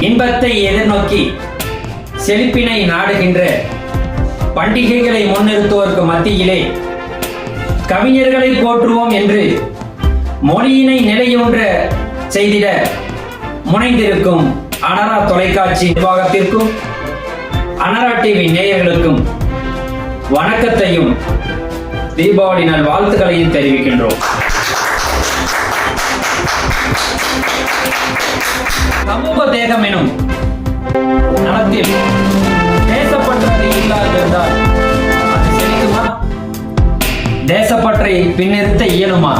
இன்பத்தை எதிர்நோக்கி செழிப்பினை நாடுகின்ற பண்டிகைகளை முன்னிறுத்துவோருக்கு மத்தியிலே கவிஞர்களை போற்றுவோம் என்று மொழியினை நிலையொன்ற செய்திட முனைந்திருக்கும் அனரா தொலைக்காட்சி நிர்வாகத்திற்கும் அனரா டிவி நேயர்களுக்கும் வணக்கத்தையும் தீபாவளி நாள் வாழ்த்துக்களையும் தெரிவிக்கின்றோம். சமூக தேகம் எனும் நலத்தில் தேசப்பற்றது இல்லாதிருந்தால் அது தேசப்பற்றை பின்னிறுத்த இயலுமா?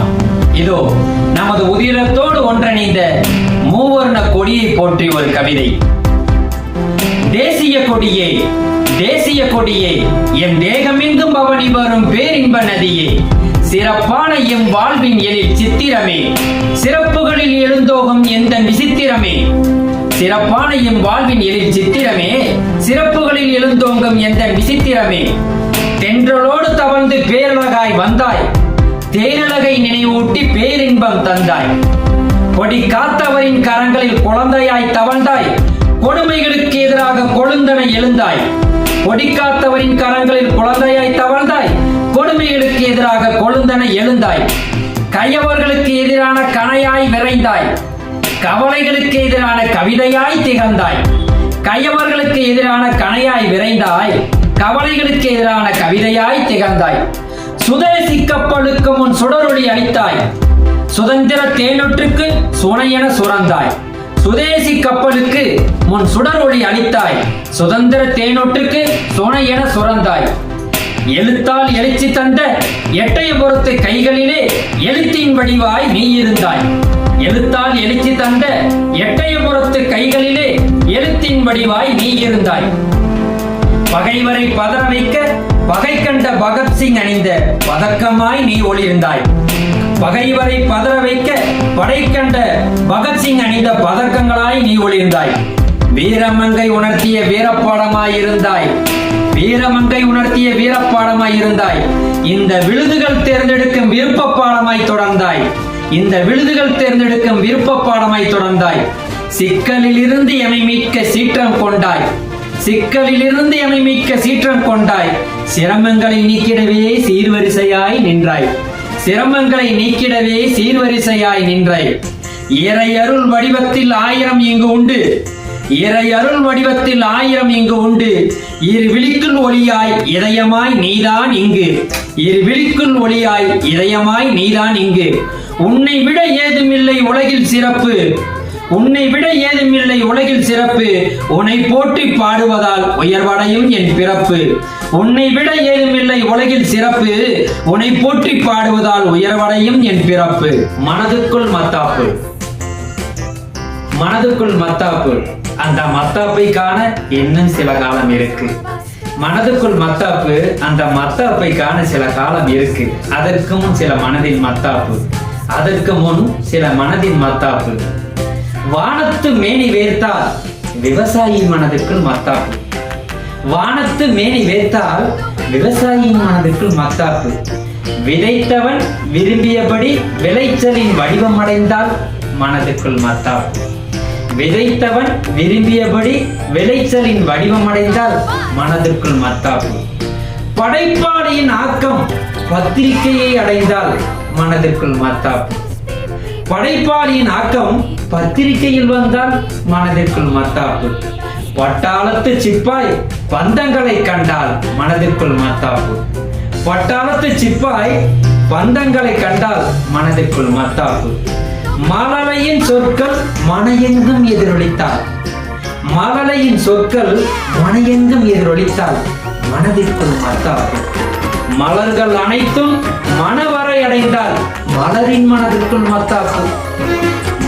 இதோ நமது உதிரத்தோடு ஒன்றிணைந்த மூவர்ண கொடியை போற்றி ஒரு கவிதை. தேசிய கொடியே தேசிய கொடியே என் தேகமெங்கும் பவனி வரும் பேரின்ப நதியே. சிறப்பான எம் வாழ்வின் எழில் சித்திரமே. சிறப்புகளில் எழுந்தோகம் எந்த விசித்திரமே. சிறப்பான எம் வாழ்வின் எழில் சித்திரமே. சிறப்புகளில் எழுந்தோங்கும் எந்த விசித்திரமே. தென்றலோடு தவழ்ந்து பேரழகாய் வந்தாய். தேரழகை நினைவூட்டி பேரின்பம் தந்தாய். கொடி காத்தவரின் கரங்களில் குழந்தையாய் தவழ்ந்தாய். கொடுமைகளுக்கு எதிராக கொழுந்தன எழுந்தாய். கொடி காத்தவரின் கரங்களில் குழந்தையாய் தவழ்ந்தாய். கொடுமைகளுக்கு எதிராக கொழுந்தன எழுந்தாய். கையவர்களுக்கு எதிரான கணையாய் விரைந்தாய். கவலைகளுக்கு எதிரான கவிதையாய் திகழ்ந்தாய். கையவர்களுக்கு எதிரான கணையாய் விரைந்தாய். கவலைகளுக்கு எதிரான கவிதையாய் திகழ்ந்தாய். சுதேசி கப்பலுக்கு முன் சுடரொளி அளித்தாய். சுதந்திர தேனொற்றுக்கு சுனையென சுரந்தாய். சுதேசி கப்பலுக்கு முன் சுடரொளி அளித்தாய். சுதந்திர தேனொற்றுக்கு என சுரந்தாய். எழுத்தால் எழுச்சி தந்த எட்டயபுரத்து கைகளிலே எழுத்தின் வடிவாய் நீ இருந்தாய். எழுத்தால் எழுச்சி தந்த எட்டயபுரத்து கைகளிலே எழுத்தின் வடிவாய் நீ இருந்தாய். பகைவரை பதற வைக்க பகை கண்ட பகத்சிங் அணிந்த பதக்கமாய் நீ ஒளிர்ந்தாய். பகைவரை பதற வைக்க படை கண்ட பகத்சிங் அணிந்த பதக்கங்களாய் நீ ஒளிர்ந்தாய். வீரமங்கை உணர்த்திய வீரப்பாடமாய் இருந்தாய். வீரமங்கை உணர்த்திய வீரப்பாடமாய் இருந்தாய். இந்த விழுதுகள் தேர்ந்தெடுக்கும் விருப்ப பாடமாய் தொடர்ந்தாய். இந்த விழுதுகள் தேர்ந்தெடுக்கும் விருப்ப பாடமாய் தொடர்ந்தாய். சிக்கலில் இருந்து எமை மீட்க சீற்றம் கொண்டாய். சிக்கலிலிருந்து எமை மீட்க சீற்றம் கொண்டாய். சிரமங்களை நீக்கிடவே சீர்வரிசையாய் நின்றாய். சிரமங்களை நீக்கிடவே சீர்வரிசையாய் நின்றாய். இறையருள் வடிவத்தில் ஆயிரம் இங்கு உண்டு. இறையருள் வடிவத்தில் ஆயிரம் இங்கு உண்டு. இரு விழிக்குள் ஒளியாய் இதயமாய் நீதான் இங்கு. இரு விழிக்குள் ஒளியாய் இதயமாய் நீதான் இங்கு. உன்னை விட ஏதுமில்லை உலகில் சிறப்பு. உன்னை விட ஏதுமில்லை உலகில் சிறப்பு. உன்னை போற்றி பாடுவதால் உயர்வடையும் என் பிறப்பு. உன்னை விட ஏதுமில்லை உலகில் சிறப்பு. உன்னை போற்றி பாடுவதால் உயர்வடையும் என் பிறப்பு. மனதுக்குள் மத்தாப்பு. மனதுக்குள் மத்தாப்பு. அந்த மத்தாப்பை காண இன்னும் சில காலம் இருக்கு. மனதுக்குள் மத்தாப்பு அந்த மத்தாப்பை காண சில காலம் இருக்கு. அதற்கும் சில மனதின் மத்தாப்பு. அதற்கு முன் சில மனதின் மத்தாப்பு. வானத்து மேனி வேர்த்தால் விவசாயி மனதுக்குள் மத்தாப்பு. வானத்து மேனி வேர்த்தால் விவசாயியின் மனதுக்குள் மத்தாப்பு. விதைத்தவன் விரும்பியபடி விளைச்சலின் வடிவமடைந்தால் மனதுக்குள் மத்தாப்பு. விதைத்தவன் விரும்பியபடி விளைச்சலின் வடிவமடைந்தால் மனதிற்குள் மத்தாப்பு படைப்பாளியின் ஆக்கம் பத்திரிகையை அடைந்தால் மனதிற்குள் மத்தாப்பு படைப்பாளியின் ஆக்கம் பத்திரிகையில் வந்தால் மனதிற்குள் மத்தாப்பு பட்டாளத்து சிப்பாய் பந்தங்களை கண்டால் மனதிற்குள் மத்தாப்பு பட்டாளத்து சிப்பாய் பந்தங்களை கண்டால் மனதிற்குள் மத்தாப்பு மலலையின் சொற்கள் மனையெங்கும் எதிரொலித்தாள். மலலையின் சொற்கள் மனையெங்கும் எதிரொலித்தாள். மனதிற்குள் பார்த்தாள் மலர்கள் அனைத்தும் மனவரை அடைந்தால் மலரின் மனதிற்குள் மத்தாக்கும்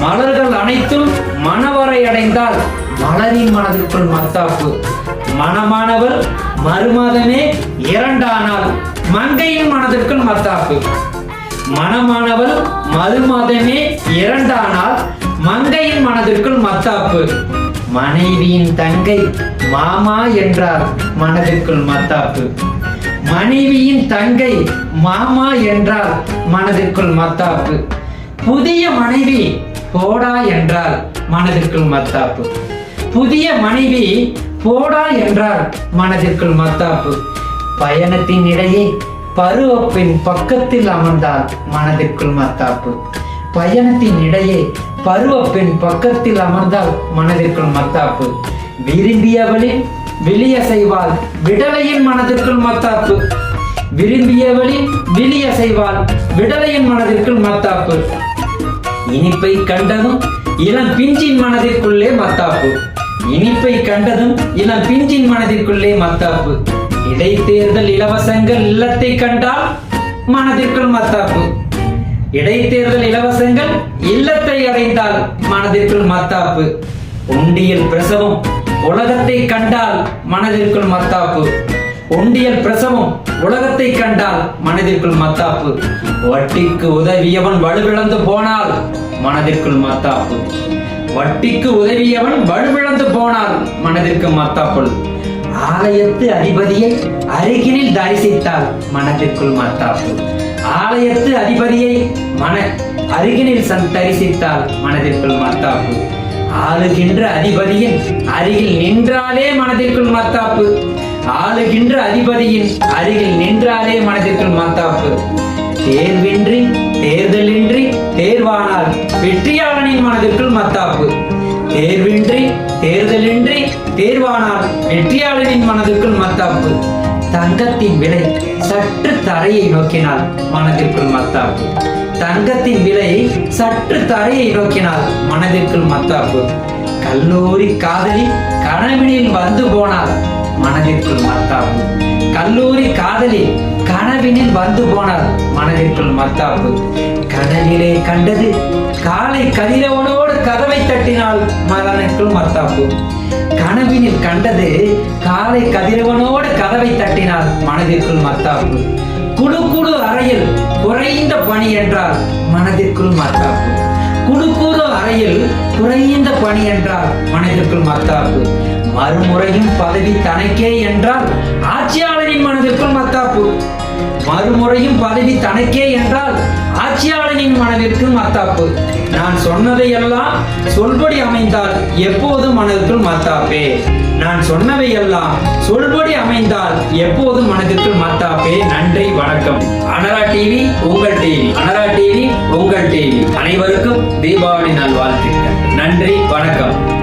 மலர்கள் அனைத்தும் மனவரை அடைந்தால் மலரின் மனதிற்குள் மத்தாப்பு மனமானவர் மறுமாதமே இரண்டானால் மங்கையின் மனதிற்குள் மத்தாப்பு மனமானவள் மதமே இரண்டானால் மங்கையின் மனதிற்குள் மத்தாப்பு. மனைவியின் தங்கை மாமா என்றார் மனதிற்குள் மத்தாப்பு. மனைவியின் தங்கை மாமா என்றார் மனதிற்குள் மத்தாப்பு. புதிய மனைவி போடா என்றார் மனதிற்குள் மத்தாப்பு. புதிய மனைவி போடா என்றார் மனதிற்குள் மத்தாப்பு. பயணத்தின் இடையே பருவப்பின் பக்கத்தில் அமர்ந்தால் மனதிற்குள் மத்தாப்பு. பயணத்தின் இடையே பருவப்பின் பக்கத்தில் அமர்ந்தால் மனதிற்குள் மத்தாப்பு. விரும்பியவளின் விழிய செய்வாள் விடலையின் மனதிற்குள் மத்தாப்பு. விரும்பியவளின் விழிய செய்வாள் விடலையின் மனதிற்குள் மத்தாப்பு. இனிப்பை கண்டதும் இளம் பிஞ்சின் மனதிற்குள்ளே மத்தாப்பு. இனிப்பை கண்டதும் இளம் பிஞ்சின் மனதிற்குள்ளே மத்தாப்பு. இடைத்தேர்தல் இலவசங்கள் இல்லத்தை கண்டால் மனதிற்குள் மத்தாப்பு. இடைத்தேர்தல் இலவசங்கள் இல்லத்தை அடைந்தால் மனதிற்குள் மத்தாப்பு. உண்டியல் பிரசவம் உலகத்தை கண்டால் மனதிற்குள் மத்தாப்பு. ஒண்டியல் பிரசவம் உலகத்தை கண்டால் மனதிற்குள் மத்தாப்பு. வட்டிக்கு உதவியவன் வலுவிழந்து போனால் மனதிற்குள் மத்தாப்பு. வட்டிக்கு உதவியவன் வலுவிழந்து போனால் மனதிற்கு மத்தாப்புள் ஆலயத்து அதிபதியை அருகினில் தரிசித்தால் மனதிற்குள் மத்தாப்பு ஆலயத்து அதிபதியை மன அருகினில் தரிசித்தால் மனதிற்குள் மத்தாப்பு ஆளுகின்ற அதிபதியின் அருகில் நின்றாலே மனதிற்குள் மத்தாப்பு ஆளுகின்ற அதிபதியின் அருகில் நின்றாலே மனதிற்குள் மத்தாப்பு தேர்வின்றி தேர்தலின்றி தேர்வானால் வெற்றியாளனின் மனதிற்குள் மத்தாப்பு தேர்வின்றி தேர்தலின்றி தேர்வானால் வெற்றியாளரின் மனதிற்குள் மத்தாப்பு தங்கத்தின் விலை சற்று தரையை நோக்கினால் மனதிற்குள் மத்தாப்பு தங்கத்தின் விலை சற்று தரையை நோக்கினால் மனதிற்குள் மத்தாப்பு கல்லூரி காதலி கனவினில் வந்து போனால் மனதிற்குள் மத்தாப்பு கல்லூரி காதலி கனவினில் வந்து போனால் மனதிற்குள் மத்தாப்பு கனவிலே கண்டது காலை கதிரவனோடு கதவை தட்டினால் மதனுக்குள் மத்தாப்பு கனவினில் கண்டது காலை கதிரவனோடு கதவை தட்டினார் மனதிற்குள் மத்தாப்பு குடு குடு அறையில் குறைந்த பணி என்றால் மனதிற்குள் மத்தாப்பு குடுக்குறு அறையில் குறைந்த பணி என்றார் மனதிற்குள் மத்தாப்பு மறுமுறையும் பதவி தனக்கே என்றால் ஆட்சியாளரின் மனதிற்குள் மத்தாப்பு மறுமுறையும் பதவி தனக்கே என்றால் ஆட்சியாளனின் மனதிற்கு மத்தாப்பு. நான் சொன்னதையெல்லாம் சொல்படி அமைந்தால் எப்போதும் மனதிற்குள் மத்தாப்பே. நான் சொன்னவையெல்லாம் சொல்படி அமைந்தால் எப்போதும் மனதிற்குள் மத்தாப்பே. நன்றி வணக்கம். அனரா டிவி உங்கள் டிவி. அனரா டிவி உங்கள் டிவி. அனைவருக்கும் தீபாவளி நல்வாழ்த்துக்கள். நன்றி வணக்கம்.